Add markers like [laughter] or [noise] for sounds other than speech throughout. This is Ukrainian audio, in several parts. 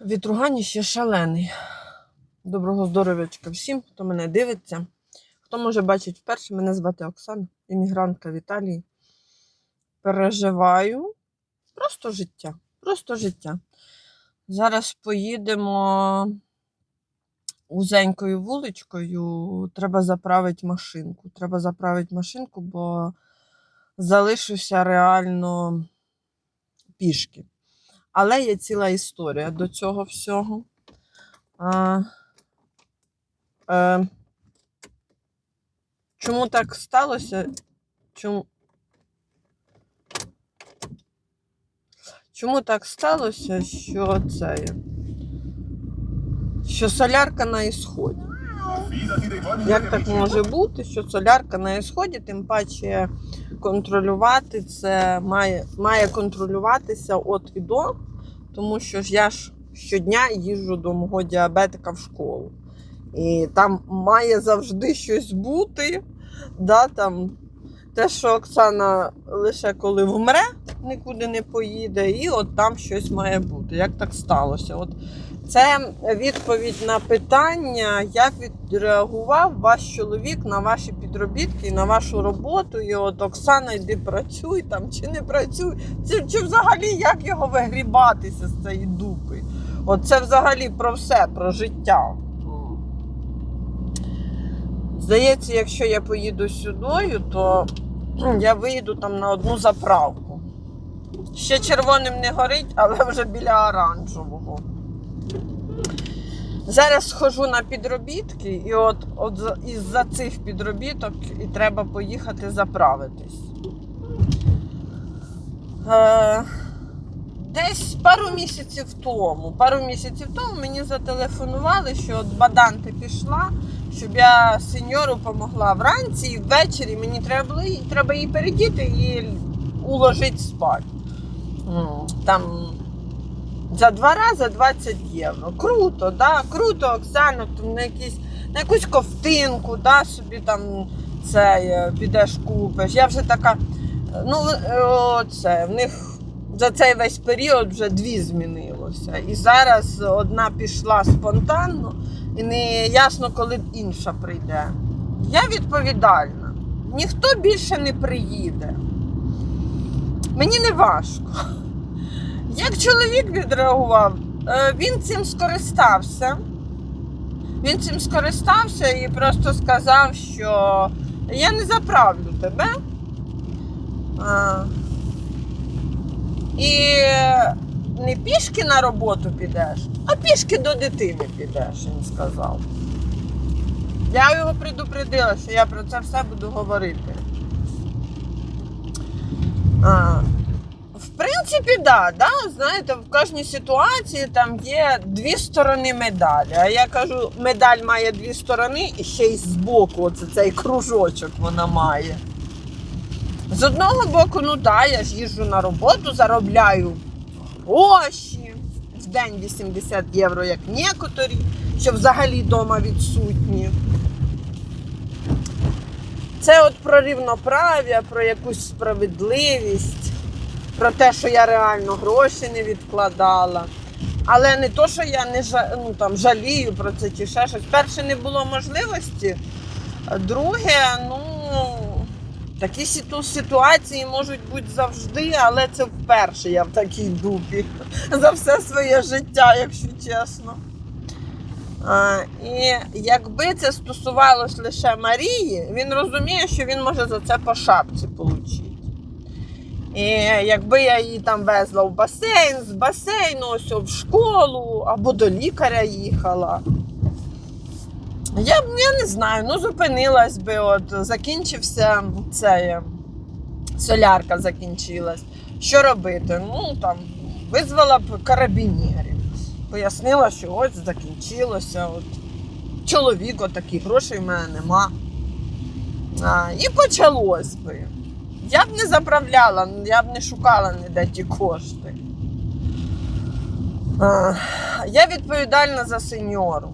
Вітругані ще шалений. Доброго здоров'ячка всім, хто мене дивиться. Хто може бачить вперше, мене звати Оксана, іммігрантка в Італії. Переживаю просто життя. Просто життя. Зараз поїдемо узенькою вуличкою. Треба заправити машинку. Треба заправити машинку, бо залишуся реально пішки. Але є ціла історія до цього всього. А, е, чому так сталося? Чому, чому так сталося, що це? Що солярка на ісході? Як так може бути, що солярка на ісході, тим паче контролювати це має, має контролюватися от і до, тому що ж я ж щодня їжджу до мого діабетика в школу. І там має завжди щось бути. Да, там, те, що Оксана лише коли вмре, нікуди не поїде, і от там щось має бути. Як так сталося? От це відповідь на питання, як відреагував ваш чоловік на ваші підробітки на вашу роботу. І от Оксана, йди працюй там чи не працюй. Чи, чи взагалі як його вигрібатися з цієї дупи? От це взагалі про все, про життя. Здається, якщо я поїду сюдою, то я виїду там на одну заправку. Ще червоним не горить, але вже біля оранжевого. Зараз схожу на підробітки, і от, от із-за цих підробіток і треба поїхати заправитись. Е, десь пару місяців тому, пару місяців тому мені зателефонували, що от Бадан ти пішла, щоб я сеньору допомогла вранці і ввечері мені треба було треба її передіти і уложити спати. Там за два рази 20 євро. Круто, да? Круто, Оксана, там на, якісь, на якусь ковтинку, да, собі там це е, підеш купиш. Я вже така, ну, е, оце, в них за цей весь період вже дві змінилося. І зараз одна пішла спонтанно, і не ясно, коли інша прийде. Я відповідальна. Ніхто більше не приїде. Мені не важко. Як чоловік відреагував, Е, він цим скористався. Він цим скористався і просто сказав, що я не заправлю тебе. А, і не пішки на роботу підеш, а пішки до дитини підеш, він сказав. Я його предупредила, що я про це все буду говорити. А, принципі, да, да, знаєте, в кожній ситуації там є дві сторони медалі. А я кажу, медаль має дві сторони і ще й збоку, оце цей кружочок вона має. З одного боку, ну да, я ж їжджу на роботу, заробляю гроші. В день 80 євро, як некоторі, що взагалі вдома відсутні. Це от про рівноправ'я, про якусь справедливість, про те, що я реально гроші не відкладала. Але не то, що я не ну, там, жалію про це чи ще щось. Перше, не було можливості. Друге, ну, такі ситу- ситуації можуть бути завжди, але це вперше я в такій дупі [laughs] за все своє життя, якщо чесно. А, і якби це стосувалось лише Марії, він розуміє, що він може за це по шапці отримати. І якби я її там везла в басейн, з басейну, ось в школу або до лікаря їхала. Я, я не знаю, ну зупинилась би, от закінчився цей солярка закінчилась. Що робити? Ну там визвала б карабінерів. Пояснила, що ось закінчилося. От. Чоловік отакий, грошей в мене нема. А, і почалось би. Я б не заправляла, я б не шукала ніде ті кошти. Я відповідальна за сеньору.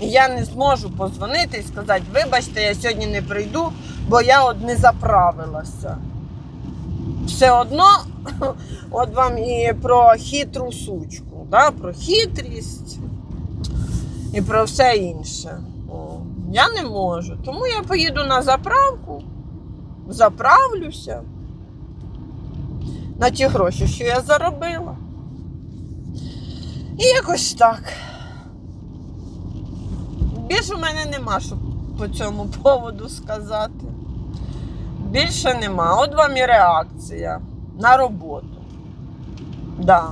І я не зможу позвонити і сказати, вибачте, я сьогодні не прийду, бо я от не заправилася. Все одно, [laughs] от вам і про хитру сучку. да, про хитрість і про все інше. Я не можу. Тому я поїду на заправку, заправлюся на ті гроші, що я заробила. І якось так. Більше у мене нема що по цьому поводу сказати. Більше нема. От вам і реакція на роботу. Да.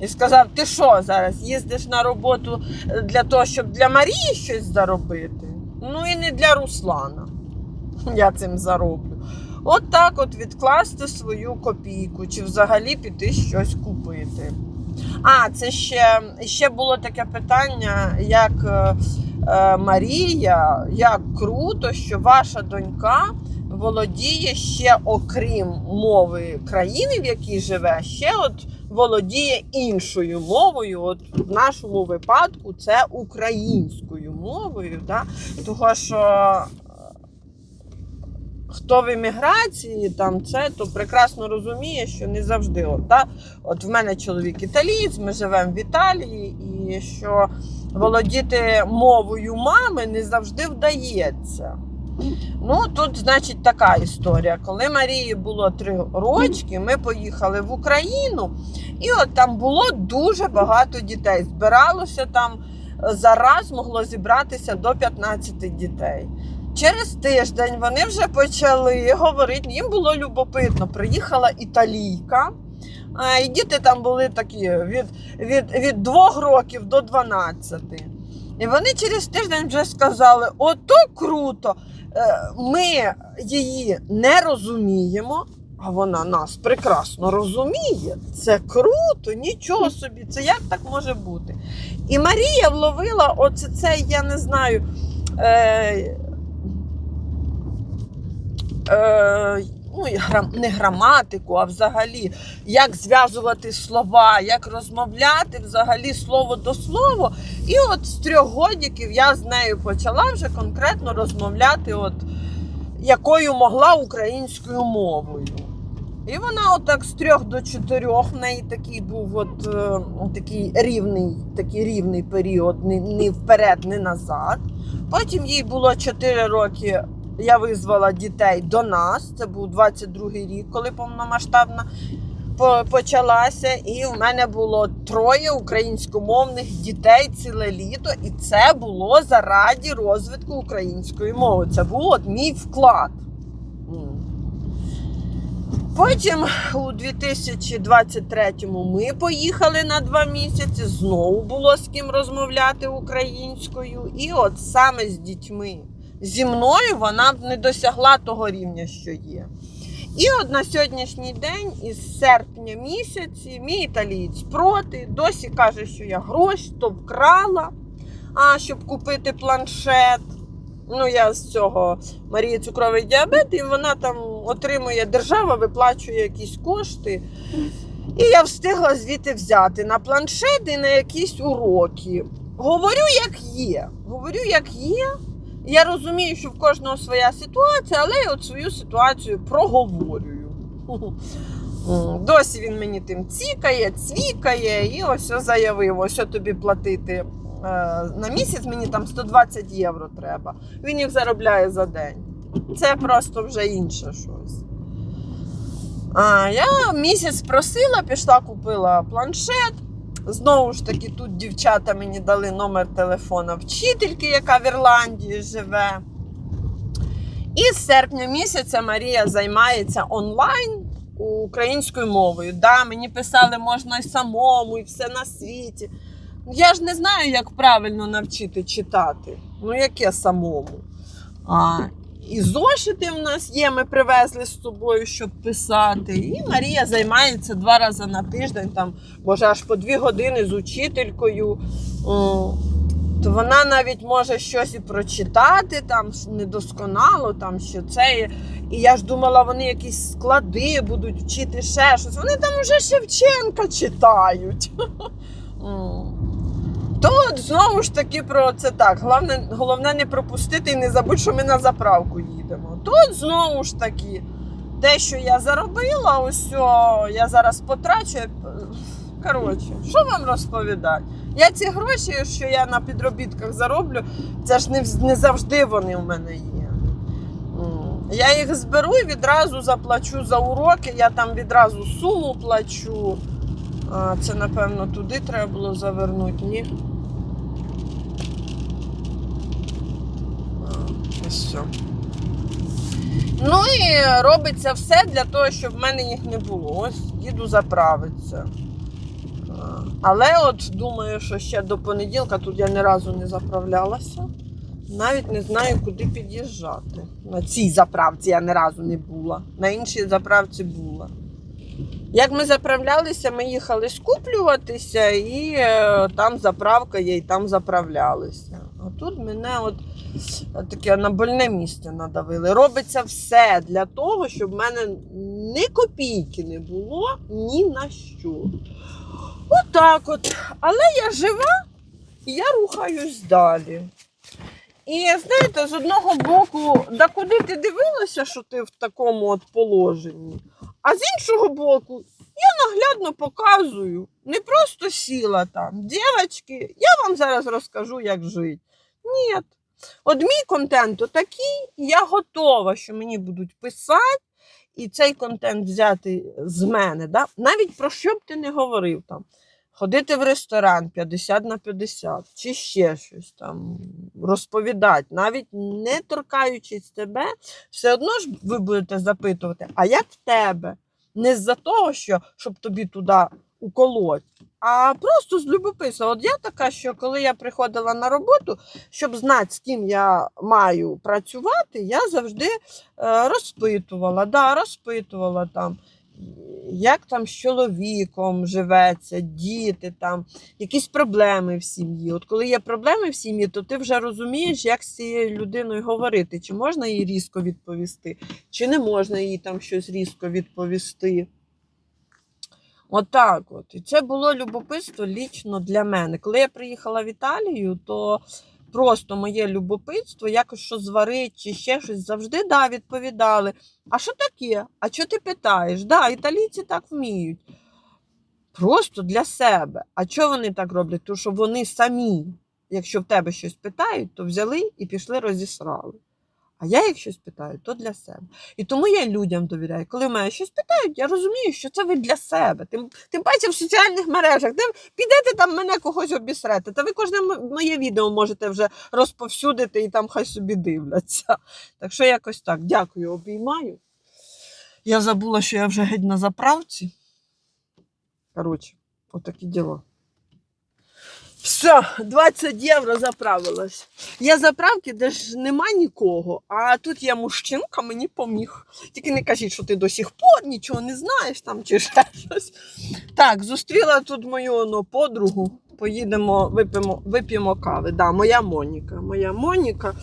І сказав, ти що зараз їздиш на роботу для того, щоб для Марії щось заробити? Ну і не для Руслана. [laughs] Я цим зароблю. От так от відкласти свою копійку, чи взагалі піти щось купити. А, це ще, ще було таке питання, як е, е, Марія, як круто, що ваша донька володіє ще, окрім мови країни, в якій живе, ще от володіє іншою мовою. От в нашому випадку це українською мовою. Да? Того що хто в еміграції, там це, то прекрасно розуміє, що не завжди. От, да? от в мене чоловік італієць, ми живемо в Італії, і що володіти мовою мами не завжди вдається. Ну, тут, значить, така історія. Коли Марії було три рочки, ми поїхали в Україну, і от там було дуже багато дітей. Збиралося там е, зараз могло зібратися до 15 дітей. Через тиждень вони вже почали говорити, їм було любопитно. Приїхала італійка, і діти там були такі від, від, від 2 років до 12. І вони через тиждень вже сказали: ото круто! Е, Ми її не розуміємо, а вона нас прекрасно розуміє. Це круто, нічого собі, це як так може бути? І Марія вловила оце це, я не знаю. Е, е, ну, не граматику, а взагалі, як зв'язувати слова, як розмовляти взагалі слово до слова. І от з трьох годиків я з нею почала вже конкретно розмовляти, от, якою могла українською мовою. І вона отак з трьох до чотирьох в неї такий був от, е, такий рівний, такий рівний період, ні вперед, ні назад. Потім їй було 4 роки. Я визвала дітей до нас. Це був 22-й рік, коли повномасштабна почалася. І в мене було троє українськомовних дітей ціле літо. І це було заради розвитку української мови. Це був от мій вклад. Потім у 2023-му ми поїхали на два місяці. Знову було з ким розмовляти українською. І от саме з дітьми. Зі мною вона б не досягла того рівня, що є. І от на сьогоднішній день, із серпня місяці, мій італієць проти, досі каже, що я гроші то вкрала, а, щоб купити планшет. Ну, я з цього Марії цукровий діабет, і вона там отримує, держава виплачує якісь кошти. І я встигла звідти взяти на планшет і на якісь уроки. Говорю, як є. Говорю, як є. Я розумію, що в кожного своя ситуація, але я от свою ситуацію проговорюю. Досі він мені тим цікає, цвікає, і ось заявив, що тобі платити е, на місяць, мені там 120 євро треба. Він їх заробляє за день. Це просто вже інше щось. А, я місяць просила, пішла, купила планшет. Знову ж таки, тут дівчата мені дали номер телефона вчительки, яка в Ірландії живе. І з серпня місяця Марія займається онлайн українською мовою. Да, мені писали, можна й самому, і все на світі. Я ж не знаю, як правильно навчити читати. Ну, яке самому? А, і зошити в нас є, ми привезли з собою, щоб писати. І Марія займається два рази на тиждень, там, може, аж по дві години з учителькою. То вона навіть може щось і прочитати там недосконало, там що це. І я ж думала, вони якісь склади будуть вчити ще щось. Вони там уже Шевченка читають. [laughs] То знову ж таки про це так. Головне, головне не пропустити і не забудь, що ми на заправку їдемо. Тут знову ж таки, те, що я заробила, ось я зараз потрачу. е, Коротше, що вам розповідати? Я ці гроші, що я на підробітках зароблю, це ж не, не завжди вони в мене є. Я їх зберу і відразу заплачу за уроки, я там відразу суму плачу. А, це, напевно, туди треба було завернути, ні? Ось все. Ну і робиться все для того, щоб в мене їх не було. Ось їду заправитися. Але от думаю, що ще до понеділка тут я ні разу не заправлялася. Навіть не знаю, куди під'їжджати. На цій заправці я ні разу не була. На іншій заправці була. Як ми заправлялися, ми їхали скуплюватися, і е, там заправка є, і там заправлялися. А тут мене от е, таке на больне місце надавили. Робиться все для того, щоб в мене ні копійки не було ні на що. Отак от. Але я жива і я рухаюсь далі. І знаєте, з одного боку, да куди ти дивилася, що ти в такому от положенні? А з іншого боку, я наглядно показую. Не просто сіла там. Дівчатки, я вам зараз розкажу, як жити. Ні. От мій контент отакий, я готова, що мені будуть писати, і цей контент взяти з мене. Да? Навіть про що б ти не говорив там. Ходити в ресторан 50 на 50, чи ще щось там розповідати, навіть не торкаючись тебе, все одно ж ви будете запитувати, а як в тебе? Не з-за того, що щоб тобі туди уколоть, а просто з любопису. От я така, що коли я приходила на роботу, щоб знати, з ким я маю працювати, я завжди е, розпитувала, да, розпитувала там. Як там з чоловіком живеться, діти там, якісь проблеми в сім'ї. От коли є проблеми в сім'ї, то ти вже розумієш, як з цією людиною говорити, чи можна їй різко відповісти, чи не можна їй там щось різко відповісти. Отак от. І це було любопитство лічно для мене. Коли я приїхала в Італію, то просто моє любопитство, якось що зварить чи ще щось завжди да, відповідали. А що таке? А що ти питаєш? Да, італійці так вміють. Просто для себе. А чого вони так роблять? Тому що вони самі, якщо в тебе щось питають, то взяли і пішли розісрали. А я їх щось питаю, то для себе. І тому я людям довіряю. Коли мене щось питають, я розумію, що це ви для себе. Тим, тим паче в соціальних мережах. Тим підете там мене когось обісрете. Та ви кожне моє відео можете вже розповсюдити і там хай собі дивляться. Так що якось так. Дякую, обіймаю. Я забула, що я вже геть на заправці. Коротше, отакі діла. Все, 20 євро заправилась. Є заправки, де ж нема нікого, а тут є мужчинка, мені поміг. Тільки не кажіть, що ти до сих пор нічого не знаєш там чи ще щось. Так, зустріла тут мою оно, подругу. Поїдемо, вип'ємо, вип'ємо кави. Да, моя Моніка. Моя Моніка,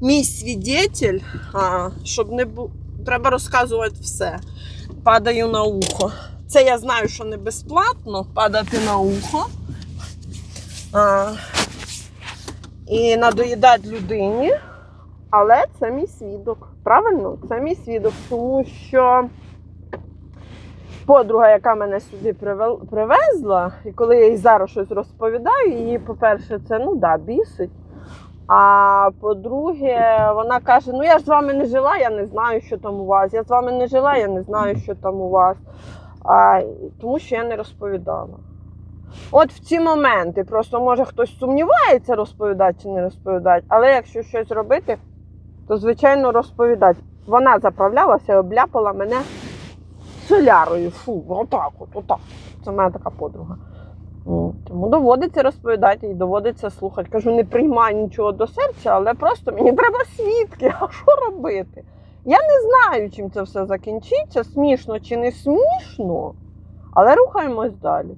мій свідетель, а, щоб не бу... треба розказувати все. Падаю на ухо. Це я знаю, що не безплатно падати на ухо. А, і надоїдати людині, але це мій свідок. Правильно? Це мій свідок, тому що подруга, яка мене сюди привезла, і коли я їй зараз щось розповідаю, її, по-перше, це ну да, бісить. А по-друге, вона каже: Ну я ж з вами не жила, я не знаю, що там у вас. Я з вами не жила, я не знаю, що там у вас. А, тому що я не розповідала. От в ці моменти просто може хтось сумнівається, розповідати чи не розповідати, але якщо щось робити, то звичайно розповідати. Вона заправлялася і обляпала мене солярою. Фу, отак, от, отак. Це моя така подруга. Тому доводиться розповідати і доводиться слухати. Кажу, не приймай нічого до серця, але просто мені треба свідки. А що робити? Я не знаю, чим це все закінчиться, смішно чи не смішно, але рухаємось далі.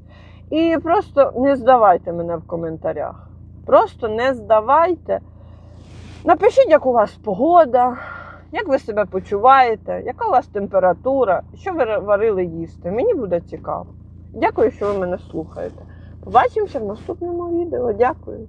І просто не здавайте мене в коментарях. Просто не здавайте. Напишіть, як у вас погода, як ви себе почуваєте, яка у вас температура, що ви варили їсти. Мені буде цікаво. Дякую, що ви мене слухаєте. Побачимося в наступному відео. Дякую.